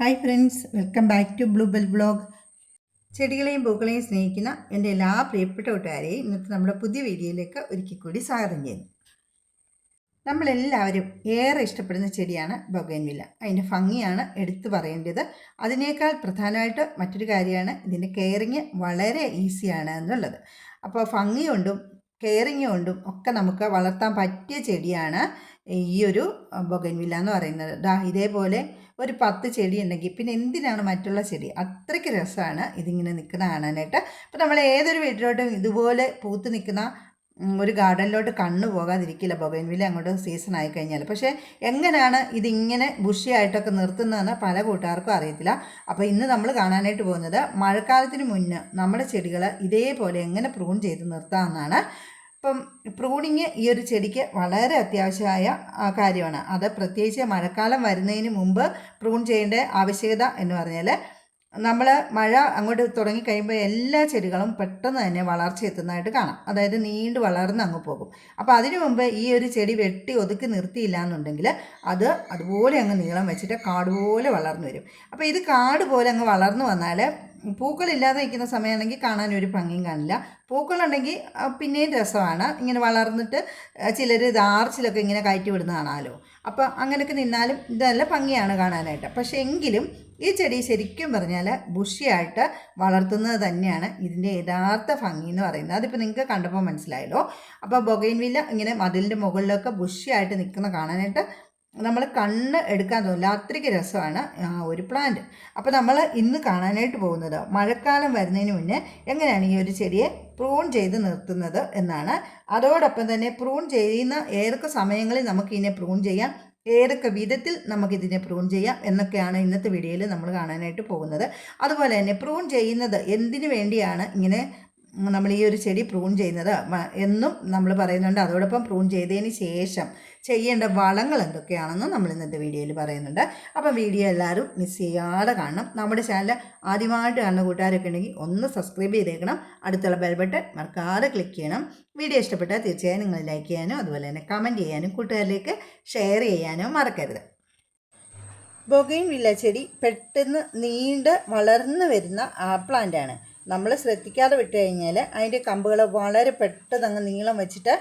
Hi friends welcome back to Blue Bell blog ചെടികളെയും പൂക്കളെയും സ്നേഹിക്കുന്ന എന്റെ എല്ലാ പ്രിയപ്പെട്ട കൂട്ടുകാരെയും ഇന്നത്തെ നമ്മുടെ പുതിയ വീഡിയോയിലേക്ക് ഒരിക്കൽ കൂടി സ്വാഗതം ചെയ്യുന്നു. നമ്മളെല്ലാവരും ഏറെ ഇഷ്ടപ്പെടുന്ന ചെടിയാണ് ബൊഗൈൻവില്ല. അതിന്റെ ഭംഗിയാണ് എടുത്തു പറയേണ്ടത്. അതിനേക്കാൾ പ്രധാനമായിട്ട് മറ്റൊരു കാര്യമാണ് ഇതിന്റെ കെയറിങ് വളരെ ഈസിയാണ് എന്നുള്ളത്. അപ്പോൾ ഭംഗി കൊണ്ടും കെയറിങ് കൊണ്ടും ഒക്കെ നമുക്ക് വളർത്താൻ പറ്റിയ ചെടിയാണ് ഈ ഒരു ബൊഗൻവില്ല എന്ന് പറയുന്നത്. ദാ ഇതേപോലെ ഒരു പത്ത് ചെടി ഉണ്ടെങ്കിൽ പിന്നെ എന്തിനാണ് മറ്റുള്ള ചെടി? അത്രയ്ക്ക് രസമാണ് ഇതിങ്ങനെ നിൽക്കുന്ന കാണാനായിട്ട്. അപ്പോൾ നമ്മൾ ഏതൊരു വീട്ടിലോട്ടും ഇതുപോലെ പൂത്ത് നിൽക്കുന്ന ഒരു ഗാർഡനിലോട്ട് കണ്ണു പോകാതിരിക്കില്ല ബൊഗൈൻവില്ല അങ്ങോട്ട് സീസൺ ആയി കഴിഞ്ഞാൽ പക്ഷേ എങ്ങനെയാണ് ഇതിങ്ങനെ ബുഷിയായിട്ടൊക്കെ നിർത്തുന്നതെന്ന് പല കൂട്ടുകാർക്കും അറിയത്തില്ല. അപ്പോൾ ഇന്ന് നമ്മൾ കാണാനായിട്ട് പോകുന്നത് മഴക്കാലത്തിന് മുന്നേ നമ്മുടെ ചെടികൾ ഇതേപോലെ എങ്ങനെ പ്രൂൺ ചെയ്ത് നിർത്താമെന്നാണ്. ഇപ്പം പ്രൂണിങ് ഈ ഒരു ചെടിക്ക് വളരെ അത്യാവശ്യമായ കാര്യമാണ്. അത് പ്രത്യേകിച്ച് മഴക്കാലം വരുന്നതിന് മുമ്പ് പ്രൂൺ ചെയ്യേണ്ട ആവശ്യകത എന്ന് പറഞ്ഞാൽ നമ്മൾ മഴ അങ്ങോട്ട് തുടങ്ങി കഴിയുമ്പോൾ എല്ലാ ചെടികളും പെട്ടെന്ന് തന്നെ വളർച്ച എത്തുന്നതായിട്ട് കാണാം. അതായത് നീണ്ടു വളർന്ന് അങ്ങ് പോകും. അപ്പോൾ അതിനു മുമ്പ് ഈ ഒരു ചെടി വെട്ടി ഒതുക്കി നിർത്തിയില്ല എന്നുണ്ടെങ്കിൽ അത് അതുപോലെ അങ്ങ് നീളം വെച്ചിട്ട് കാട് പോലെ വളർന്നു വരും. അപ്പോൾ ഇത് കാട് പോലെ അങ്ങ് വളർന്നു വന്നാൽ പൂക്കളില്ലാതെ നിൽക്കുന്ന സമയമാണെങ്കിൽ കാണാൻ ഒരു ഭംഗിയും കാണില്ല. പൂക്കളുണ്ടെങ്കിൽ പിന്നെയും രസമാണ്. ഇങ്ങനെ വളർന്നിട്ട് ചിലർ ഇത് ആർച്ചിലൊക്കെ ഇങ്ങനെ കയറ്റി വിടുന്ന കാണാമല്ലോ അപ്പോൾ അങ്ങനെയൊക്കെ നിന്നാലും ഇത് നല്ല ഭംഗിയാണ് കാണാനായിട്ട്. പക്ഷേ എങ്കിലും ഈ ചെടി ശരിക്കും പറഞ്ഞാൽ ബുഷിയായിട്ട് വളർത്തുന്നത് തന്നെയാണ് ഇതിന്റെ യഥാർത്ഥ ഭംഗി എന്ന് പറയുന്നത്. അതിപ്പോൾ നിങ്ങൾക്ക് കണ്ടപ്പോൾ മനസ്സിലായല്ലോ. അപ്പോൾ ബൊഗൈൻവില്ല ഇങ്ങനെ മതിലിന്റെ മുകളിലൊക്കെ ബുഷിയായിട്ട് നിൽക്കുന്ന കാണാനായിട്ട് നമ്മൾ കണ്ണ് എടുക്കാൻ തോന്നില്ല. അത്രയ്ക്ക് രസമാണ് ഒരു പ്ലാന്റ് അപ്പോൾ നമ്മൾ ഇന്ന് കാണാനായിട്ട് പോകുന്നത് മഴക്കാലം വരുന്നതിന് മുന്നേ എങ്ങനെയാണ് ഈ ഒരു ചെടിയെ പ്രൂൺ ചെയ്ത് നിർത്തുന്നത് എന്നാണ്. അതോടൊപ്പം തന്നെ പ്രൂൺ ചെയ്യുന്ന ഏതൊക്കെ സമയങ്ങളിൽ നമുക്ക് ഇതിനെ പ്രൂൺ ചെയ്യാം? ഏതൊക്കെ വിധത്തിൽ നമുക്കിതിനെ പ്രൂൺ ചെയ്യാം എന്നൊക്കെയാണ് ഇന്നത്തെ വീഡിയോയിൽ നമ്മൾ കാണാനായിട്ട് പോകുന്നത്. അതുപോലെ തന്നെ പ്രൂൺ ചെയ്യുന്നത് എന്തിനു വേണ്ടിയാണ് ഇങ്ങനെ നമ്മൾ ഈ ഒരു ചെടി പ്രൂൺ ചെയ്യുന്നത് എന്നും നമ്മൾ പറയുന്നുണ്ട്. അതോടൊപ്പം പ്രൂൺ ചെയ്തതിന് ശേഷം ചെയ്യേണ്ട വളങ്ങൾ എന്തൊക്കെയാണെന്ന് നമ്മൾ ഇന്നത്തെ വീഡിയോയിൽ പറയുന്നുണ്ട്. അപ്പം വീഡിയോ എല്ലാവരും മിസ് ചെയ്യാതെ കാണണം. നമ്മുടെ ചാനൽ ആദ്യമായിട്ട് കാണുന്ന കൂട്ടുകാരൊക്കെ ഉണ്ടെങ്കിൽ ഒന്ന് സബ്സ്ക്രൈബ് ചെയ്തേക്കണം. അടുത്തുള്ള ബെൽ ബട്ടൺ മറക്കാതെ ക്ലിക്ക് ചെയ്യണം. വീഡിയോ ഇഷ്ടപ്പെട്ടാൽ തീർച്ചയായും നിങ്ങൾ ലൈക്ക് ചെയ്യാനും അതുപോലെ തന്നെ കമന്റ് ചെയ്യാനും കൂട്ടുകാരിലേക്ക് ഷെയർ ചെയ്യാനോ മറക്കരുത്. ബൊഗൈൻ വില്ല ചെടി പെട്ടെന്ന് നീണ്ട് വളർന്നു വരുന്ന പ്ലാന്റാണ് നമ്മൾ ശ്രദ്ധിക്കാതെ വിട്ട് കഴിഞ്ഞാൽ അതിന്റെ കമ്പുകൾ വളരെ പെട്ടെന്ന് അങ്ങ് നീളം വെച്ചിട്ട്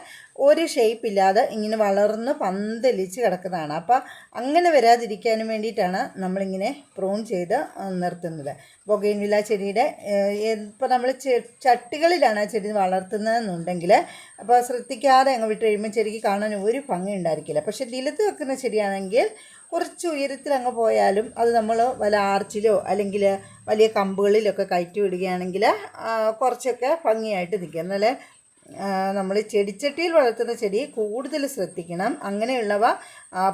ഒരു ഷേപ്പ് ഇല്ലാതെ ഇങ്ങനെ വളർന്ന് പന്തലിച്ച് കിടക്കുന്നതാണ്. അപ്പോൾ അങ്ങനെ വരാതിരിക്കാനും വേണ്ടിയിട്ടാണ് നമ്മളിങ്ങനെ പ്രൂൺ ചെയ്ത് നിർത്തുന്നത്. ബൊഗൈൻ വില്ല ചെടിയുടെ ഇപ്പോൾ നമ്മൾ ചട്ടികളിലാണ് ആ ചെടി വളർത്തുന്നതെന്നുണ്ടെങ്കിൽ അപ്പോൾ ശ്രദ്ധിക്കാതെ അങ്ങ് വിട്ട് കഴിയുമ്പോൾ ചെടിക്ക് കാണാൻ ഒരു ഭംഗി ഉണ്ടായിരിക്കില്ല. പക്ഷേ നിലത്ത് വെക്കുന്ന ചെടിയാണെങ്കിൽ കുറച്ച് ഉയരത്തിൽ അങ്ങ് പോയാലും അത് നമ്മൾ വല്ല ആർച്ചിലോ അല്ലെങ്കിൽ വലിയ കമ്പുകളിലൊക്കെ കയറ്റി വിടുകയാണെങ്കിൽ കുറച്ചൊക്കെ ഭംഗിയായിട്ട് നിൽക്കും. എന്നാലേ നമ്മൾ ചെടിച്ചട്ടിയിൽ വളർത്തുന്ന ചെടി കൂടുതൽ ശ്രദ്ധിക്കണം. അങ്ങനെയുള്ളവ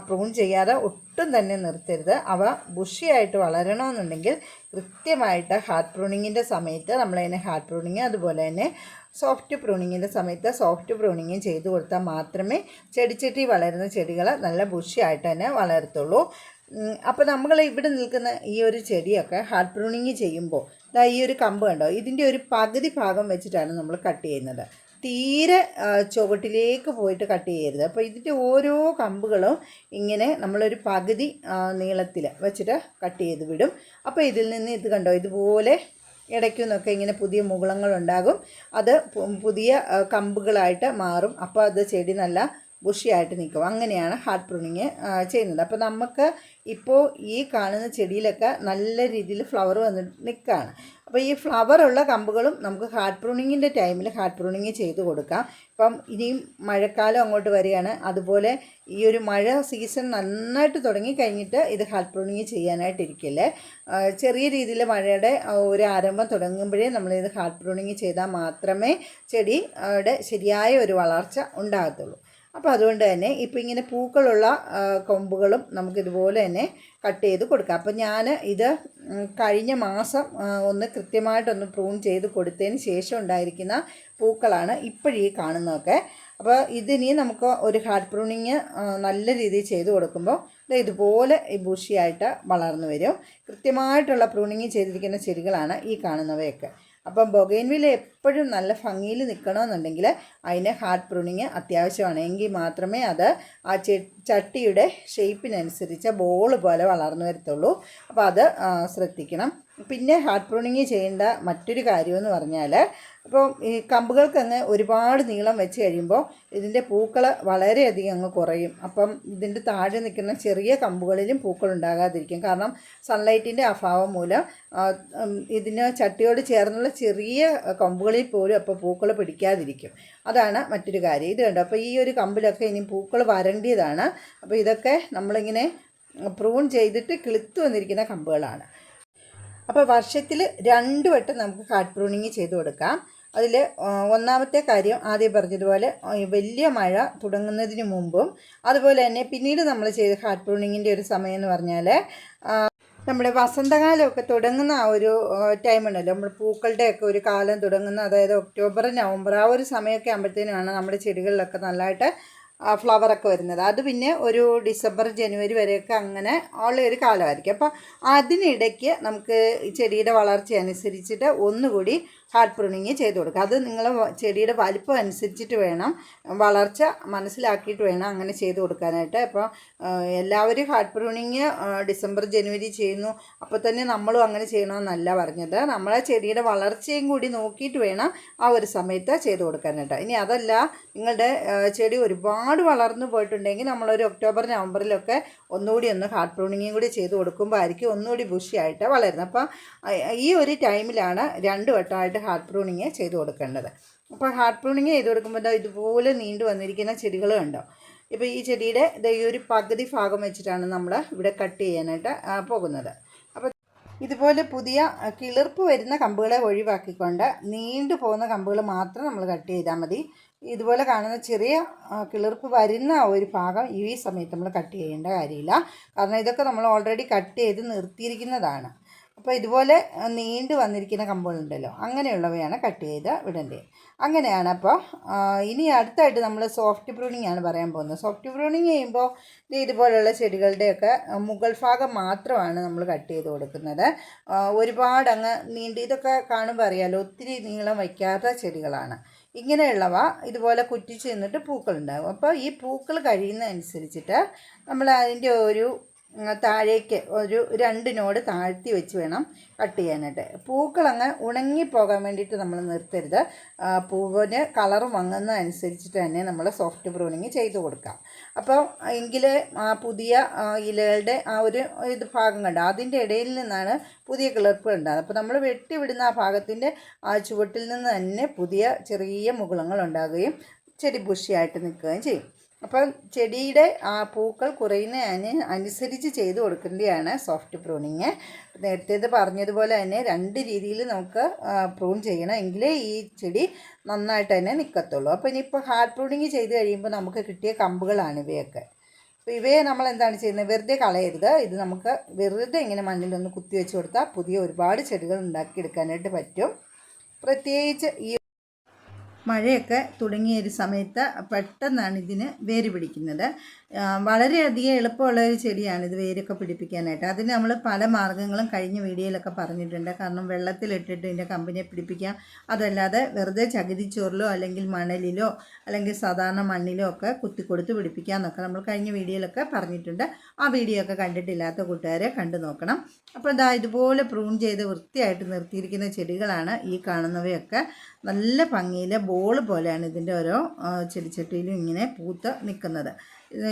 പ്രൂൺ ചെയ്യാതെ ഒട്ടും തന്നെ നിർത്തരുത്. അവ ബുഷിയായിട്ട് വളരണമെന്നുണ്ടെങ്കിൽ കൃത്യമായിട്ട് ഹാർഡ് പ്രൂണിങ്ങിന്റെ സമയത്ത് നമ്മളതിനെ ഹാർഡ് പ്രൂണിങ് അതുപോലെ തന്നെ സോഫ്റ്റ് പ്രൂണിങ്ങിന്റെ സമയത്ത് സോഫ്റ്റ് പ്രൂണിങ്ങും ചെയ്തു കൊടുത്താൽ മാത്രമേ ചെടിച്ചട്ടി വളരുന്ന ചെടികൾ നല്ല ബുഷിയായിട്ട് തന്നെ വളർത്തുള്ളൂ അപ്പോൾ നമ്മൾ ഇവിടെ നിൽക്കുന്ന ഈ ഒരു ചെടിയൊക്കെ ഹാർഡ് പ്രൂണിങ് ചെയ്യുമ്പോൾ ഈ ഒരു കമ്പ് കണ്ടോ? ഇതിന്റെ ഒരു പകുതി ഭാഗം വെച്ചിട്ടാണ് നമ്മൾ കട്ട് ചെയ്യുന്നത്. തീരെ ചുവട്ടിലേക്ക് പോയിട്ട് കട്ട് ചെയ്യരുത്. അപ്പോൾ ഇതിന്റെ ഓരോ കമ്പുകളും ഇങ്ങനെ നമ്മളൊരു പകുതി നീളത്തിൽ വെച്ചിട്ട് കട്ട് ചെയ്ത് വിടും. അപ്പോൾ ഇതിൽ നിന്ന് ഇത് കണ്ടോ ഇതുപോലെ ഇടയ്ക്കുന്നൊക്കെ ഇങ്ങനെ പുതിയ മുകുളങ്ങളുണ്ടാകും. അത് പുതിയ കമ്പുകളായിട്ട് മാറും. അപ്പോൾ അത് ചെടി നല്ല ബുഷിയായിട്ട് നിൽക്കും. അങ്ങനെയാണ് ഹാർട്ട് പ്രൂണിങ് ചെയ്യുന്നത്. അപ്പോൾ നമുക്ക് ഇപ്പോൾ ഈ കാണുന്ന ചെടിയിലൊക്കെ നല്ല രീതിയിൽ ഫ്ലവർ വന്ന് നിൽക്കുകയാണ് അപ്പോൾ ഈ ഫ്ലവറുള്ള കമ്പുകളും നമുക്ക് ഹാർട്ട് പ്രൂണിങ്ങിന്റെ ടൈമിൽ ഹാർട്ട് പ്രൂണിങ് ചെയ്ത് കൊടുക്കാം. ഇപ്പം ഇനിയും മഴക്കാലം അങ്ങോട്ട് വരികയാണ്. അതുപോലെ ഈ ഒരു മഴ സീസൺ നന്നായിട്ട് തുടങ്ങി കഴിഞ്ഞിട്ട് ഇത് ഹാർട്ട് പ്രൂണിങ് ചെയ്യാനായിട്ടിരിക്കില്ലേ? ചെറിയ രീതിയിൽ മഴയുടെ ഒരു ആരംഭം തുടങ്ങുമ്പോഴേ ഇത് ഹാർട്ട് പ്രൂണിങ് ചെയ്താൽ മാത്രമേ ചെടിയുടെ ശരിയായ ഒരു വളർച്ച ഉണ്ടാകത്തുള്ളൂ. അപ്പോൾ അതുകൊണ്ട് തന്നെ ഇപ്പോൾ ഇങ്ങനെ പൂക്കളുള്ള കൊമ്പുകളും നമുക്കിതുപോലെ തന്നെ കട്ട് ചെയ്ത് കൊടുക്കാം. അപ്പോൾ ഞാൻ ഇത് കഴിഞ്ഞ മാസം ഒന്ന് കൃത്യമായിട്ടൊന്ന് പ്രൂൺ ചെയ്ത് കൊടുത്തതിന് ശേഷം ഉണ്ടായിരിക്കുന്ന പൂക്കളാണ് ഇപ്പോഴീ കാണുന്നതൊക്കെ. അപ്പോൾ ഇതിനി നമുക്ക് ഒരു ഹാർഡ് പ്രൂണിങ് നല്ല രീതിയിൽ ചെയ്ത് കൊടുക്കുമ്പോൾ ഇതുപോലെ ഈ ബുഷിയായിട്ട് വളർന്നു വരും. കൃത്യമായിട്ടുള്ള പ്രൂണിങ് ചെയ്തിരിക്കുന്ന ചെടികളാണ് ഈ കാണുന്നവയൊക്കെ. അപ്പം ബൊഗൈൻവില്ല എപ്പോഴും നല്ല ഭംഗിയിൽ നിൽക്കണമെന്നുണ്ടെങ്കിൽ അതിന് ഹാർഡ് പ്രൂണിങ് അത്യാവശ്യമാണ്. എങ്കിൽ മാത്രമേ അത് ആ ചട്ടിയുടെ ഷേപ്പിനനുസരിച്ച് ബോൾ പോലെ വളർന്നു വരത്തുള്ളൂ. അപ്പോൾ അത് ശ്രദ്ധിക്കണം. പിന്നെ ഹാർഡ് പ്രൂണിങ് ചെയ്യേണ്ട മറ്റൊരു കാര്യമെന്ന് പറഞ്ഞാൽ ഇപ്പോൾ ഈ കമ്പുകൾക്കങ്ങ് ഒരുപാട് നീളം വെച്ച് കഴിയുമ്പോൾ ഇതിന്റെ പൂക്കൾ വളരെയധികം അങ്ങ് കുറയും. അപ്പം ഇതിന്റെ താഴെ നിൽക്കുന്ന ചെറിയ കമ്പുകളിലും പൂക്കൾ ഉണ്ടാകാതിരിക്കും. കാരണം സൺലൈറ്റിന്റെ അഭാവം മൂലം ഇതിന് ചട്ടിയോട് ചേർന്നുള്ള ചെറിയ കമ്പുകളിൽ പോലും അപ്പോൾ പൂക്കൾ പിടിക്കാതിരിക്കും. അതാണ് മറ്റൊരു കാര്യം. ഇത് കണ്ടോ? അപ്പോൾ ഈ ഒരു കമ്പിലൊക്കെ ഇനി പൂക്കൾ വരണ്ടിയതാണ്. അപ്പോൾ ഇതൊക്കെ നമ്മളിങ്ങനെ പ്രൂൺ ചെയ്തിട്ട് കിളുത്തു വന്നിരിക്കുന്ന കമ്പുകളാണ്. അപ്പോൾ വർഷത്തിൽ രണ്ട് വട്ടം നമുക്ക് കാട്ട് പ്രൂണിങ് ചെയ്ത് കൊടുക്കാം. അതിൽ ഒന്നാമത്തെ കാര്യം ആദ്യം പറഞ്ഞതുപോലെ വലിയ മഴ തുടങ്ങുന്നതിന് മുമ്പും അതുപോലെ തന്നെ പിന്നീട് നമ്മൾ ചെയ്ത ഹാർഡ് പ്രൂണിങ്ങിന്റെ ഒരു സമയം എന്ന് പറഞ്ഞാൽ നമ്മുടെ വസന്തകാലമൊക്കെ തുടങ്ങുന്ന ആ ഒരു ടൈമുണ്ടല്ലോ. നമ്മൾ പൂക്കളുടെയൊക്കെ ഒരു കാലം തുടങ്ങുന്ന അതായത് ഒക്ടോബർ നവംബർ ആ ഒരു സമയമൊക്കെ ആകുമ്പോഴത്തേനാണ് നമ്മുടെ ചെടികളിലൊക്കെ നല്ലതായിട്ട് ഫ്ലവറൊക്കെ വരുന്നത്. അത് പിന്നെ ഒരു ഡിസംബർ ജനുവരി വരെയൊക്കെ അങ്ങനെ ഉള്ള ഒരു കാലമായിരിക്കും. അപ്പോൾ അതിനിടയ്ക്ക് നമുക്ക് ചെടിയുടെ വളർച്ച അനുസരിച്ചിട്ട് ഒന്നുകൂടി ഹാർഡ് പ്രൂണിങ് ചെയ്ത് കൊടുക്കുക. അത് നിങ്ങൾ ചെടിയുടെ വലിപ്പം അനുസരിച്ചിട്ട് വേണം വളർച്ച മനസ്സിലാക്കിയിട്ട് വേണം അങ്ങനെ ചെയ്ത് കൊടുക്കാനായിട്ട്. അപ്പോൾ എല്ലാവരും ഹാർട്ട് പ്രൂണിങ് ഡിസംബർ ജനുവരി ചെയ്യുന്നു. അപ്പോൾ തന്നെ നമ്മളും അങ്ങനെ ചെയ്യണമെന്നല്ല പറഞ്ഞത്. നമ്മളെ ചെടിയുടെ വളർച്ചയും കൂടി നോക്കിയിട്ട് വേണം ആ ഒരു സമയത്ത് ചെയ്ത് കൊടുക്കാനായിട്ട്. ഇനി അതല്ല നിങ്ങളുടെ ചെടി ഒരുപാട് വളർന്നു പോയിട്ടുണ്ടെങ്കിൽ നമ്മളൊരു ഒക്ടോബർ നവംബറിലൊക്കെ ഒന്നുകൂടി ഒന്ന് ഹാർട്ട് പ്രൂണിങ്ങും കൂടി ചെയ്ത് കൊടുക്കുമ്പോൾ ആയിരിക്കും ഒന്നുകൂടി ബുഷിയായിട്ട് വളരുന്നത്. അപ്പോൾ ഈ ഒരു ടൈമിലാണ് രണ്ട് വട്ടമായിട്ട് ഹാർഡ് പ്രൂണിങ് ചെയ്ത് കൊടുക്കേണ്ടത്. അപ്പോൾ ഹാർട്ട് പ്രൂണിങ് ചെയ്ത് കൊടുക്കുമ്പോൾ ഇതുപോലെ നീണ്ടു വന്നിരിക്കുന്ന ചെടികൾ കണ്ടോ? ഇപ്പോൾ ഈ ചെടിയുടെ ഈ ഒരു പകുതി ഭാഗം വെച്ചിട്ടാണ് നമ്മൾ ഇവിടെ കട്ട് ചെയ്യാനായിട്ട് പോകുന്നത്. അപ്പോൾ ഇതുപോലെ പുതിയ കിളിർപ്പ് വരുന്ന കമ്പുകളെ ഒഴിവാക്കിക്കൊണ്ട് നീണ്ടു പോകുന്ന കമ്പുകൾ മാത്രം നമ്മൾ കട്ട് ചെയ്താൽ മതി. ഇതുപോലെ കാണുന്ന ചെറിയ കിളിർപ്പ് വരുന്ന ഒരു ഭാഗം ഈ സമയത്ത് നമ്മൾ കട്ട് ചെയ്യേണ്ട കാര്യമില്ല. കാരണം ഇതൊക്കെ നമ്മൾ ഓൾറെഡി കട്ട് ചെയ്ത് നിർത്തിയിരിക്കുന്നതാണ്. അപ്പോൾ ഇതുപോലെ നീണ്ടു വന്നിരിക്കുന്ന കമ്പുകളുണ്ടല്ലോ അങ്ങനെയുള്ളവയാണ് കട്ട് ചെയ്ത് വിടേണ്ടത് അങ്ങനെയാണ് അപ്പോൾ ഇനി അടുത്തായിട്ട് നമ്മൾ സോഫ്റ്റ് പ്രൂണിങ് ആണ് പറയാൻ പോകുന്നത്. സോഫ്റ്റ് പ്രൂണിങ് ചെയ്യുമ്പോൾ ദേ ഇതുപോലുള്ള ചെടികളുടെയൊക്കെ മുകൾ ഭാഗം മാത്രമാണ് നമ്മൾ കട്ട് ചെയ്ത് കൊടുക്കുന്നത്. ഒരുപാട് അങ്ങ് നീണ്ട് ഇതൊക്കെ കാണുമ്പോൾ അറിയാലോ ഒത്തിരി നീളം വയ്ക്കാത്ത ചെടികളാണ്. ഇങ്ങനെയുള്ളവ ഇതുപോലെ കുറ്റിച്ച് നിന്നിട്ട് പൂക്കളുണ്ടാകും. അപ്പോൾ ഈ പൂക്കൾ കഴിയുന്നതനുസരിച്ചിട്ട് നമ്മൾ അതിന്റെ ഒരു താഴേക്ക് ഒരു രണ്ട് നോട് താഴ്ത്തി വെച്ച് വേണം കട്ട് ചെയ്യാനായിട്ട്. പൂക്കളങ്ങ് ഉണങ്ങിപ്പോകാൻ വേണ്ടിയിട്ട് നമ്മൾ നിർത്തരുത്. പൂവിന് കളർ മങ്ങുന്ന അനുസരിച്ചിട്ട് തന്നെ നമ്മൾ സോഫ്റ്റ് പ്രൂണിങ് ചെയ്ത് കൊടുക്കാം. അപ്പോൾ എങ്കിൽ ആ പുതിയ ഇലകളുടെ ആ ഒരു ഇത് ഭാഗം കണ്ട? അതിന്റെ ഇടയിൽ നിന്നാണ് പുതിയ കിളിർപ്പ് ഉണ്ടാകുന്നത്. അപ്പോൾ നമ്മൾ വെട്ടിവിടുന്ന ആ ഭാഗത്തിന്റെ ആ ചുവട്ടിൽ നിന്ന് തന്നെ പുതിയ ചെറിയ മുകുളങ്ങൾ ഉണ്ടാകുകയും ചെടി ബുഷിയായിട്ട് നിൽക്കുകയും ചെയ്യും. അപ്പം ചെടിയുടെ ആ പൂക്കൾ കുറയുന്നതിന് അനുസരിച്ച് ചെയ്ത് കൊടുക്കേണ്ടതാണ് സോഫ്റ്റ് പ്രൂണിങ്. നേരത്തേത് പറഞ്ഞതുപോലെ തന്നെ രണ്ട് രീതിയിൽ നമുക്ക് പ്രൂൺ ചെയ്യണം എങ്കിലേ ഈ ചെടി നന്നായിട്ട് തന്നെ നിൽക്കത്തുള്ളൂ അപ്പോൾ ഇനിയിപ്പോൾ ഹാർഡ് പ്രൂണിങ് ചെയ്ത് കഴിയുമ്പോൾ നമുക്ക് കിട്ടിയ കമ്പുകളാണ് ഇവയൊക്കെ. അപ്പോൾ ഇവയെ നമ്മൾ എന്താണ് ചെയ്യുന്നത്? വെറുതെ കളയരുത്. ഇത് നമുക്ക് വെറുതെ ഇങ്ങനെ മണ്ണിലൊന്ന് കുത്തി വെച്ച് കൊടുത്താൽ പുതിയ ഒരുപാട് ചെടികൾ ഉണ്ടാക്കിയെടുക്കാനായിട്ട് പറ്റും. പ്രത്യേകിച്ച് ഈ മഴയൊക്കെ തുടങ്ങിയ ഒരു സമയത്ത് പെട്ടെന്നാണ് ഇതിന് വേര് പിടിക്കുന്നത്. വളരെയധികം എളുപ്പമുള്ള ഒരു ചെടിയാണ് ഇത് വേരൊക്കെ പിടിപ്പിക്കാനായിട്ട്. അതിന് നമ്മൾ പല മാർഗങ്ങളും കഴിഞ്ഞ വീഡിയോയിലൊക്കെ പറഞ്ഞിട്ടുണ്ട്. കാരണം വെള്ളത്തിലിട്ടിട്ട് ഇതിന്റെ കമ്പിനെ പിടിപ്പിക്കാം. അതല്ലാതെ വെറുതെ ചകിരിച്ചോറിലോ അല്ലെങ്കിൽ മണലിലോ അല്ലെങ്കിൽ സാധാരണ മണ്ണിലോ ഒക്കെ കുത്തിക്കൊടുത്ത് പിടിപ്പിക്കാമെന്നൊക്കെ നമ്മൾ കഴിഞ്ഞ വീഡിയോയിലൊക്കെ പറഞ്ഞിട്ടുണ്ട്. ആ വീഡിയോ ഒക്കെ കണ്ടിട്ടില്ലാത്ത കൂട്ടുകാരെ കണ്ടു നോക്കണം. അപ്പോൾ ഇതാ ഇതുപോലെ പ്രൂൺ ചെയ്ത് വൃത്തിയായിട്ട് നിർത്തിയിരിക്കുന്ന ചെടികളാണ് ഈ കാണുന്നവയൊക്കെ. നല്ല ഭംഗിയിൽ ബോൾ പോലെയാണ് ഇതിന്റെ ഓരോ ചെടിച്ചട്ടിയിലും ഇങ്ങനെ പൂത്ത് നിൽക്കുന്നത്.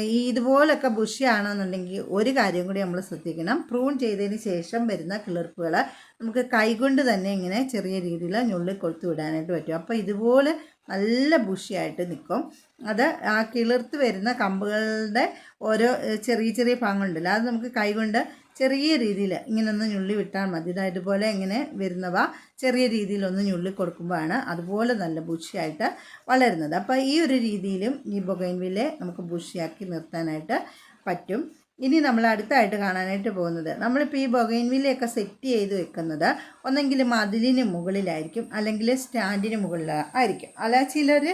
ഈ ഇതുപോലൊക്കെ ബുഷിയാണെന്നുണ്ടെങ്കിൽ ഒരു കാര്യം കൂടി നമ്മൾ ശ്രദ്ധിക്കണം. പ്രൂൺ ചെയ്തതിന് ശേഷം വരുന്ന കിളിർപ്പുകൾ നമുക്ക് കൈകൊണ്ട് തന്നെ ഇങ്ങനെ ചെറിയ രീതിയിൽ ഞുള്ളി കൊളുത്തു വിടാനായിട്ട് പറ്റും. അപ്പോൾ ഇതുപോലെ നല്ല ബുഷിയായിട്ട് നിൽക്കും അത് ആ കിളിർത്ത് വരുന്ന കമ്പുകളുടെ ഓരോ ചെറിയ ചെറിയ ഭാഗങ്ങളുണ്ടല്ലോ അത് നമുക്ക് കൈകൊണ്ട് ചെറിയ രീതിയിൽ ഇങ്ങനെ ഒന്ന് ഞുള്ളി വിട്ടാൽ മതി. ഇതായതുപോലെ ഇങ്ങനെ വരുന്നവ ചെറിയ രീതിയിലൊന്ന് ഞുള്ളി കൊടുക്കുമ്പോഴാണ് അതുപോലെ നല്ല ബുഷിയായിട്ട് വളരുന്നത്. അപ്പോൾ ഈ ഒരു രീതിയിലും ഈ ബൊഗൈൻവില്ലെ നമുക്ക് ബുഷിയാക്കി നിർത്താനായിട്ട് പറ്റും. ഇനി നമ്മൾ അടുത്തായിട്ട് കാണാനായിട്ട് പോകുന്നത് നമ്മളിപ്പോൾ ഈ ബൊഗൈൻവില്ലയൊക്കെ സെറ്റ് ചെയ്ത് വെക്കുന്നത് ഒന്നെങ്കിൽ മതിലിന് മുകളിലായിരിക്കും അല്ലെങ്കിൽ സ്റ്റാൻഡിന് മുകളിലായിരിക്കും. അല്ല ചിലർ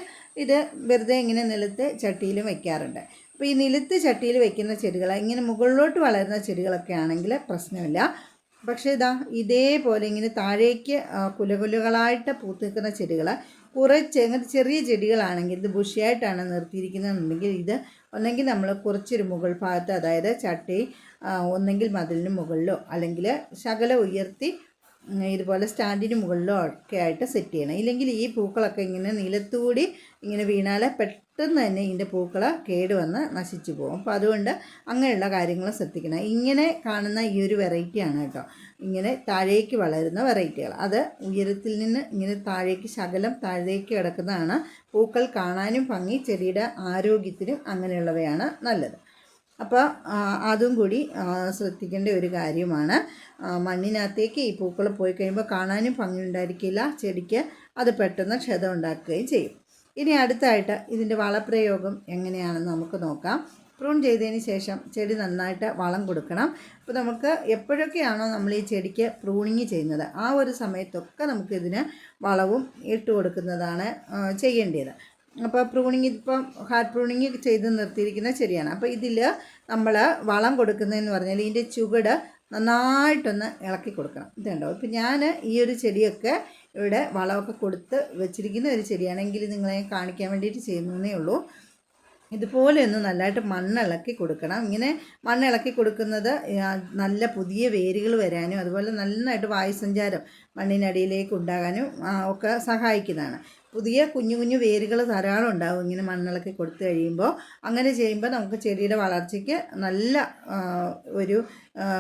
ഇത് വെറുതെ ഇങ്ങനെ നിലത്ത് ചട്ടിയിലും വെക്കാറുണ്ട്. അപ്പോൾ ഈ നിലത്ത് ചട്ടിയിൽ വെക്കുന്ന ചെടികൾ ഇങ്ങനെ മുകളിലോട്ട് വളരുന്ന ചെടികളൊക്കെ ആണെങ്കിൽ പ്രശ്നമില്ല. പക്ഷേ ഇതാ ഇതേപോലെ ഇങ്ങനെ താഴേക്ക് കുലകുലകളായിട്ട് പൂത്ത് നിൽക്കുന്ന ചെടികൾ കുറച്ച് അങ്ങനത്തെ ചെറിയ ചെടികളാണെങ്കിൽ ഇത് ബുഷിയായിട്ടാണ് നിർത്തിയിരിക്കുന്നതെന്നുണ്ടെങ്കിൽ ഇത് ഒന്നെങ്കിൽ നമ്മൾ കുറച്ചൊരു മുകൾ ഭാഗത്ത് അതായത് ചട്ടി ഒന്നെങ്കിൽ മതിലിന് മുകളിലോ അല്ലെങ്കിൽ ശകല ഉയർത്തി ഇതുപോലെ സ്റ്റാൻഡിന് മുകളിലോ ഒക്കെ ആയിട്ട് സെറ്റ് ചെയ്യണം. ഇല്ലെങ്കിൽ ഈ പൂക്കളൊക്കെ ഇങ്ങനെ നിലത്തുകൂടി ഇങ്ങനെ വീണാൽ പെട്ടെന്ന് തന്നെ ഇതിന്റെ പൂക്കൾ കേടുവന്ന് നശിച്ചു പോകും. അപ്പോൾ അതുകൊണ്ട് അങ്ങനെയുള്ള കാര്യങ്ങൾ ശ്രദ്ധിക്കണം. ഇങ്ങനെ കാണുന്ന ഈ ഒരു വെറൈറ്റിയാണ് കേട്ടോ. ഇങ്ങനെ താഴേക്ക് വളരുന്ന വെറൈറ്റികൾ അത് ഉയരത്തിൽ നിന്ന് ഇങ്ങനെ താഴേക്ക് ശകലം താഴേക്ക് കിടക്കുന്നതാണ് പൂക്കൾ കാണാനും ഭംഗി ചെടിയുടെ ആരോഗ്യത്തിനും അങ്ങനെയുള്ളവയാണ് നല്ലത്. അപ്പോൾ അതും കൂടി ശ്രദ്ധിക്കേണ്ട ഒരു കാര്യമാണ്. മണ്ണിനകത്തേക്ക് ഈ പൂക്കൾ പോയി കഴിയുമ്പോൾ കാണാനും ഭംഗി ഉണ്ടായിരിക്കില്ല ചെടിക്ക് അത് പെട്ടെന്ന് ക്ഷതം ഉണ്ടാക്കുകയും ചെയ്യും. ഇനി അടുത്തായിട്ട് ഇതിന്റെ വളപ്രയോഗം എങ്ങനെയാണെന്ന് നമുക്ക് നോക്കാം. പ്രൂൺ ചെയ്തതിന് ശേഷം ചെടി നന്നായിട്ട് വളം കൊടുക്കണം. അപ്പോൾ നമുക്ക് എപ്പോഴൊക്കെയാണോ നമ്മൾ ഈ ചെടിക്ക് പ്രൂണിങ് ചെയ്യുന്നത് ആ ഒരു സമയത്തൊക്കെ നമുക്കിതിന് വളവും ഇട്ട് കൊടുക്കുന്നതാണ് ചെയ്യേണ്ടത്. അപ്പോൾ പ്രൂണിങ് ഇപ്പം ഹാർഡ് പ്രൂണിങ് ചെയ്ത് നിർത്തിയിരിക്കുന്ന ചെടിയാണ് അപ്പോൾ ഇതിൽ നമ്മൾ വളം കൊടുക്കുന്നതെന്ന് പറഞ്ഞാൽ ഇതിന്റെ ചുവട് നന്നായിട്ടൊന്ന് ഇളക്കി കൊടുക്കണം. ഇതുണ്ടോ ഇപ്പം ഞാൻ ഈ ഒരു ചെടിയൊക്കെ ഇവിടെ വളമൊക്കെ കൊടുത്ത് വെച്ചിരിക്കുന്ന ഒരു ചെടിയാണെങ്കിൽ നിങ്ങളെ കാണിക്കാൻ വേണ്ടിയിട്ട് ചെയ്യുന്നതേ ഉള്ളൂ. ഇതുപോലെ ഒന്ന് നല്ലതായിട്ട് മണ്ണിളക്കി കൊടുക്കണം. ഇങ്ങനെ മണ്ണിളക്കി കൊടുക്കുന്നത് നല്ല പുതിയ വേരുകൾ വരാനും അതുപോലെ നന്നായിട്ട് വായുസഞ്ചാരം മണ്ണിനടിയിലേക്ക് ഉണ്ടാകാനും ഒക്കെ സഹായിക്കുന്നതാണ്. പുതിയ കുഞ്ഞു കുഞ്ഞു വേരുകൾ ധാരാളം ഉണ്ടാവും ഇങ്ങനെ മണ്ണിളക്കി കൊടുത്തു കഴിയുമ്പോൾ അങ്ങനെ ചെയ്യുമ്പോൾ നമുക്ക് ചെടിയുടെ വളർച്ചയ്ക്ക് നല്ല ഒരു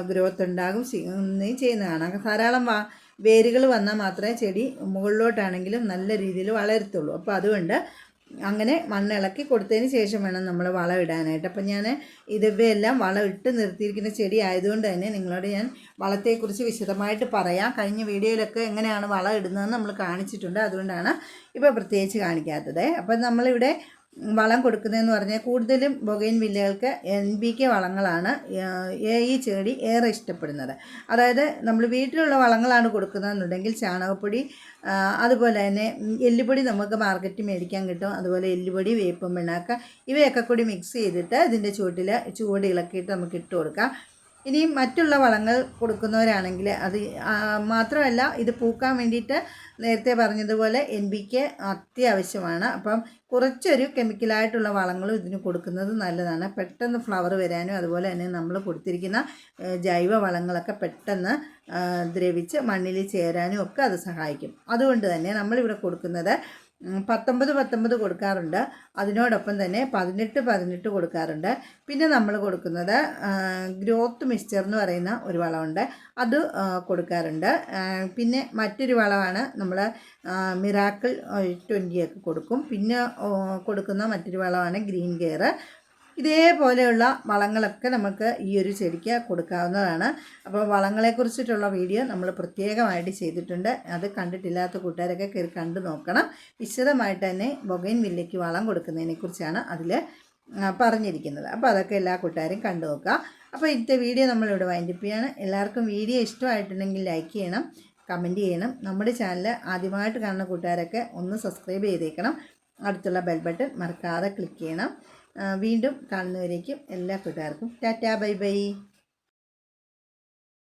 ഗ്രോത്ത് ഉണ്ടാകും ചെയ്- ചെയ്യുന്നതാണ്. ധാരാളം വാ വേരുകൾ വന്നാൽ മാത്രമേ ചെടി മുകളിലോട്ടാണെങ്കിലും നല്ല രീതിയിൽ വളരത്തുള്ളൂ. അപ്പോൾ അതുകൊണ്ട് അങ്ങനെ മണ്ണിളക്കി കൊടുത്തതിന് ശേഷം വേണം നമ്മൾ വളം ഇടാനായിട്ട്. അപ്പം ഞാൻ ഇതിവയെല്ലാം വളം ഇട്ട് നിർത്തിയിരിക്കുന്ന ചെടി ആയതുകൊണ്ട് തന്നെ നിങ്ങളോട് ഞാൻ വളത്തെക്കുറിച്ച് വിശദമായിട്ട് പറയാം. കഴിഞ്ഞ വീഡിയോയിലൊക്കെ എങ്ങനെയാണ് വളം ഇടുന്നതെന്ന് നമ്മൾ കാണിച്ചിട്ടുണ്ട്. അതുകൊണ്ടാണ് ഇപ്പോൾ പ്രത്യേകിച്ച് കാണിക്കാത്തത്. അപ്പം നമ്മളിവിടെ വളം കൊടുക്കുന്നതെന്ന് പറഞ്ഞാൽ കൂടുതലും ബൊഗൈൻ വില്ലകൾക്ക് എൻ ബി കെ വളങ്ങളാണ് ഈ ചെടി ഏറെ ഇഷ്ടപ്പെടുന്നത്. അതായത് നമ്മൾ വീട്ടിലുള്ള വളങ്ങളാണ് കൊടുക്കുന്നതെന്നുണ്ടെങ്കിൽ ചാണകപ്പൊടി അതുപോലെ തന്നെ എല്ലുപൊടി നമുക്ക് മാർക്കറ്റിൽ മേടിക്കാൻ കിട്ടും. അതുപോലെ എല്ലുപൊടി വേപ്പും പിണ്ണാക്ക ഇവയൊക്കെ കൂടി മിക്സ് ചെയ്തിട്ട് ഇതിന്റെ ചുവട്ടിൽ ചുവട് ഇളക്കിയിട്ട് നമുക്ക് ഇട്ട് കൊടുക്കാം. ഇനി മറ്റുള്ള വളങ്ങൾ കൊടുക്കുന്നവരാണെങ്കിൽ അത് മാത്രമല്ല ഇത് പൂക്കാൻ വേണ്ടിയിട്ട് നേരത്തെ പറഞ്ഞതുപോലെ എൻ ബി കെ അത്യാവശ്യമാണ്. അപ്പം കുറച്ചൊരു കെമിക്കലായിട്ടുള്ള വളങ്ങളും ഇതിന് കൊടുക്കുന്നത് നല്ലതാണ്. പെട്ടെന്ന് ഫ്ലവർ വരാനും അതുപോലെ തന്നെ നമ്മൾ കൊടുത്തിരിക്കുന്ന ജൈവ വളങ്ങളൊക്കെ പെട്ടെന്ന് ദ്രവിച്ച് മണ്ണിൽ ചേരാനും ഒക്കെ അത് സഹായിക്കും. അതുകൊണ്ട് തന്നെ നമ്മളിവിടെ കൊടുക്കുന്നത് പത്തൊമ്പത് പത്തൊമ്പത് കൊടുക്കാറുണ്ട്. അതിനോടൊപ്പം തന്നെ പതിനെട്ട് പതിനെട്ട് കൊടുക്കാറുണ്ട്. പിന്നെ നമ്മൾ കൊടുക്കുന്നത് ഗ്രോത്ത് മിക്സ്ചർ എന്ന് പറയുന്ന ഒരു വളമുണ്ട്. അത് കൊടുക്കാറുണ്ട്. പിന്നെ മറ്റൊരു വളമാണ് നമ്മൾ മിറാക്കിൾ ട്വന്റിയൊക്കെ കൊടുക്കും. പിന്നെ കൊടുക്കുന്ന മറ്റൊരു വളമാണ് ഗ്രീൻ കെയർ. ഇതേപോലെയുള്ള വളങ്ങളൊക്കെ നമുക്ക് ഈ ഒരു ചെടിക്ക് കൊടുക്കാവുന്നതാണ്. അപ്പോൾ വളങ്ങളെക്കുറിച്ചിട്ടുള്ള വീഡിയോ നമ്മൾ പ്രത്യേകമായിട്ട് ചെയ്തിട്ടുണ്ട്. അത് കണ്ടിട്ടില്ലാത്ത കൂട്ടുകാരൊക്കെ കയറി കണ്ടു നോക്കണം. വിശദമായിട്ട് തന്നെ ബൊഗൈൻ വില്ലയ്ക്ക് വളം കൊടുക്കുന്നതിനെക്കുറിച്ചാണ് അതിൽ പറഞ്ഞിരിക്കുന്നത്. അപ്പോൾ അതൊക്കെ എല്ലാ കൂട്ടുകാരും കണ്ടു നോക്കുക. അപ്പോൾ ഇന്നത്തെ വീഡിയോ നമ്മളിവിടെ വൈൻഡപ്പ് ചെയ്യാണ്. എല്ലാവർക്കും വീഡിയോ ഇഷ്ടമായിട്ടുണ്ടെങ്കിൽ ലൈക്ക് ചെയ്യണം കമന്റ് ചെയ്യണം. നമ്മുടെ ചാനൽ ആദ്യമായിട്ട് കാണുന്ന കൂട്ടുകാരൊക്കെ ഒന്ന് സബ്സ്ക്രൈബ് ചെയ്തേക്കണം. അടുത്തുള്ള ബെൽ ബട്ടൺ മറക്കാതെ ക്ലിക്ക് ചെയ്യണം. വീണ്ടും കാണുന്നവരേക്കും എല്ലാ കൂട്ടുകാർക്കും ടാറ്റാ ബൈ ബൈ.